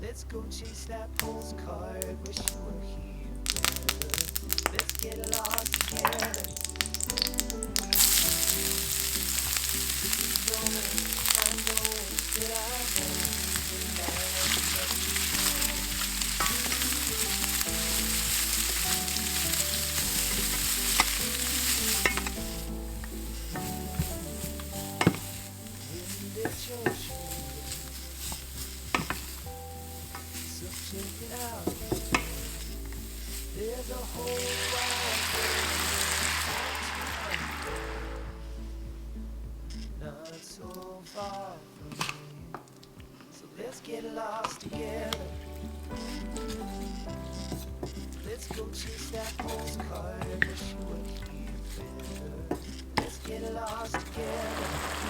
Let's go chase that postcard. Wish you were here. So check it out. There's a whole world not so far from me. So let's get lost together. Let's go chase that postcard. Wish you were here better. Let's get lost together.